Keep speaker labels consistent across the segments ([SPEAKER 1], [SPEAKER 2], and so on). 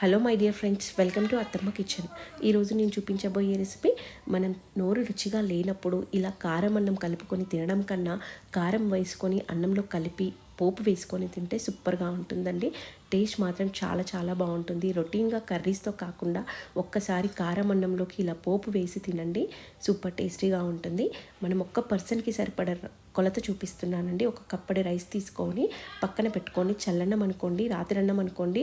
[SPEAKER 1] Hello my dear friends. Welcome to Attamma kitchen. ఈరోజు నేను చూపించబోయే రెసిపీ మనం నోరు రుచిగా లేనప్పుడు ఇలా కారం అన్నం కలుపుకొని తినడం కన్నా కారం వేసుకొని అన్నంలో కలిపి పోపు వేసుకొని తింటే సూపర్గా ఉంటుందండి. టేస్ట్ మాత్రం చాలా చాలా బాగుంటుంది. రొటీన్గా కర్రీస్తో కాకుండా ఒక్కసారి కారం అన్నంలోకి ఇలా పోపు వేసి తినండి. సూపర్ టేస్టీగా ఉంటుంది. మనం ఒక్క పర్సన్కి సరిపడ కొలత చూపిస్తున్నానండి. ఒక కప్పడి రైస్ తీసుకొని పక్కన పెట్టుకొని చల్లన్నం అనుకోండి రాత్రి అన్నం అనుకోండి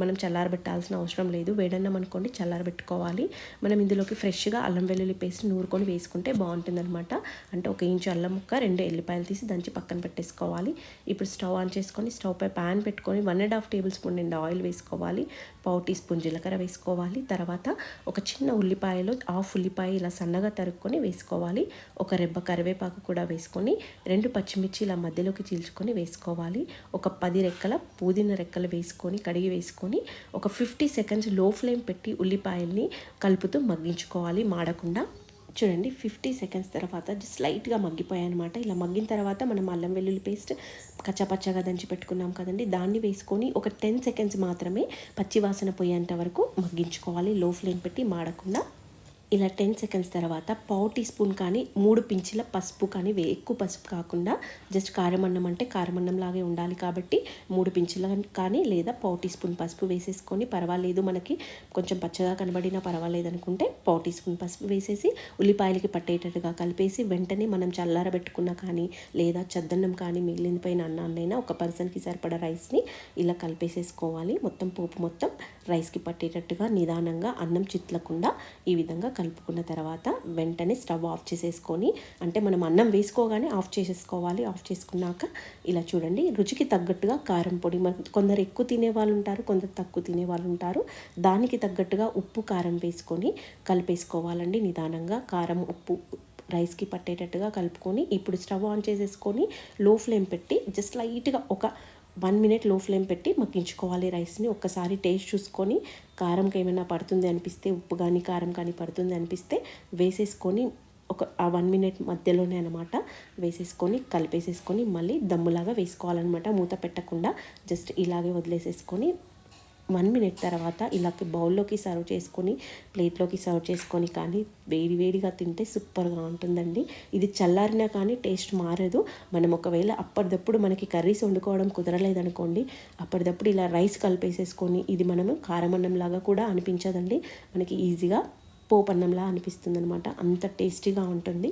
[SPEAKER 1] మనం చల్లారబెట్టాల్సిన అవసరం లేదు. వేడన్నం అనుకోండి చల్లారబెట్టుకోవాలి. మనం ఇందులోకి ఫ్రెష్గా అల్లం వెల్లుల్లి పేస్ట్ నూరుకొని వేసుకుంటే బాగుంటుందన్నమాట. అంటే ఒక ఇంచు అల్లం ముక్క రెండు ఎల్లిపాయలు తీసి దంచి పక్కన పెట్టేసుకోవాలి. ఇప్పుడు స్టవ్ ఆన్ చేసుకొని స్టవ్ పై ప్యాన్ పెట్టుకొని one and half tablespoon నిండా ఆయిల్ వేసుకోవాలి. పావు టీ స్పూన్ జీలకర్ర వేసుకోవాలి. తర్వాత ఒక చిన్న ఉల్లిపాయలో హాఫ్ ఉల్లిపాయ ఇలా సన్నగా తరుక్కొని వేసుకోవాలి. ఒక రెబ్బ కరివేపాకు కూడా వేసుకొని రెండు పచ్చిమిర్చి ఇలా మధ్యలోకి చీల్చుకొని వేసుకోవాలి. ఒక పది రెక్కల పుదీనా రెక్కలు వేసుకొని కడిగి వేసుకొని ఒక ఫిఫ్టీ సెకండ్స్లో ఫ్లేమ్ పెట్టి ఉల్లిపాయల్ని కలుపుతూ మగ్గించుకోవాలి మాడకుండా. చూడండి ఫిఫ్టీ సెకండ్స్ తర్వాత జస్ట్ లైట్గా మగ్గిపోయాయి అనమాట ఇలా మగ్గిన తర్వాత మనం అల్లం వెల్లుల్లి పేస్ట్ కచ్చపచ్చగా దంచి పెట్టుకున్నాం కదండి. దాన్ని వేసుకొని ఒక టెన్ సెకండ్స్ మాత్రమే పచ్చివాసన పోయేంత వరకు మగ్గించుకోవాలి. లో ఫ్లేమ్ పెట్టి మాడకుండా. ఇలా టెన్ సెకండ్స్ తర్వాత పావు టీ స్పూన్ కానీ మూడు పించిల పసుపు కానీ వే ఎక్కువ పసుపు కాకుండా జస్ట్ కారమన్నం అంటే కారమన్నం లాగే ఉండాలి కాబట్టి మూడు పించుల కానీ లేదా పావు టీ స్పూన్ పసుపు వేసేసుకొని పర్వాలేదు మనకి కొంచెం పచ్చగా కనబడినా పర్వాలేదు అనుకుంటే పావు టీ స్పూన్ పసుపు వేసేసి ఉల్లిపాయలకి పట్టేటట్టుగా కలిపేసి వెంటనే మనం చల్లారబెట్టుకున్న కానీ లేదా చద్దన్నం కానీ మిగిలినపోయిన అన్నాన్నైనా ఒక పర్సన్కి సరిపడా రైస్ని ఇలా కలిపేసేసుకోవాలి. మొత్తం పోపు మొత్తం రైస్కి పట్టేటట్టుగా నిదానంగా అన్నం చిట్లకుండా ఈ విధంగా కలుపుకున్న తర్వాత వెంటనే స్టవ్ ఆఫ్ చేసేసుకొని అంటే మనం అన్నం వేసుకోగానే ఆఫ్ చేసేసుకోవాలి. ఆఫ్ చేసుకున్నాక ఇలా చూడండి రుచికి తగ్గట్టుగా కారం పొడి కొందరు ఎక్కువ తినే వాళ్ళు ఉంటారు కొందరు తక్కువ తినే వాళ్ళు ఉంటారు. దానికి తగ్గట్టుగా ఉప్పు కారం వేసుకొని కలిపేసుకోవాలండి నిదానంగా. కారం ఉప్పు రైస్కి పట్టేటట్టుగా కలుపుకొని ఇప్పుడు స్టవ్ ఆన్ చేసేసుకొని లో ఫ్లేమ్ పెట్టి జస్ట్ లైట్గా ఒక వన్ మినిట్లో ఫ్లేమ్ పెట్టి మగ్గించుకోవాలి రైస్ని. ఒక్కసారి టేస్ట్ చూసుకొని కారంకి ఏమైనా పడుతుంది అనిపిస్తే ఉప్పు కానీ కారం కానీ పడుతుంది అనిపిస్తే వేసేసుకొని ఒక ఆ వన్ మినిట్ మధ్యలోనే అనమాట వేసేసుకొని కలిపేసేసుకొని మళ్ళీ దమ్ములాగా వేసుకోవాలన్నమాట. మూత పెట్టకుండా జస్ట్ ఇలాగే వదిలేసేసుకొని వన్ మినిట్ తర్వాత ఇలాకి బౌల్లోకి సర్వ్ చేసుకొని ప్లేట్లోకి సర్వ్ చేసుకొని కానీ వేడి వేడిగా తింటే సూపర్గా ఉంటుందండి. ఇది చల్లారినా కానీ టేస్ట్ మారదు. మనం ఒకవేళ అప్పటిదప్పుడు మనకి కర్రీస్ వండుకోవడం కుదరలేదనుకోండి అప్పటిదప్పుడు ఇలా రైస్ కలిపేసేసుకొని ఇది మనము కారమన్నంలాగా కూడా అనిపించదండి. మనకి ఈజీగా పోపన్నంలా అనిపిస్తుంది అనమాట అంత టేస్టీగా ఉంటుంది.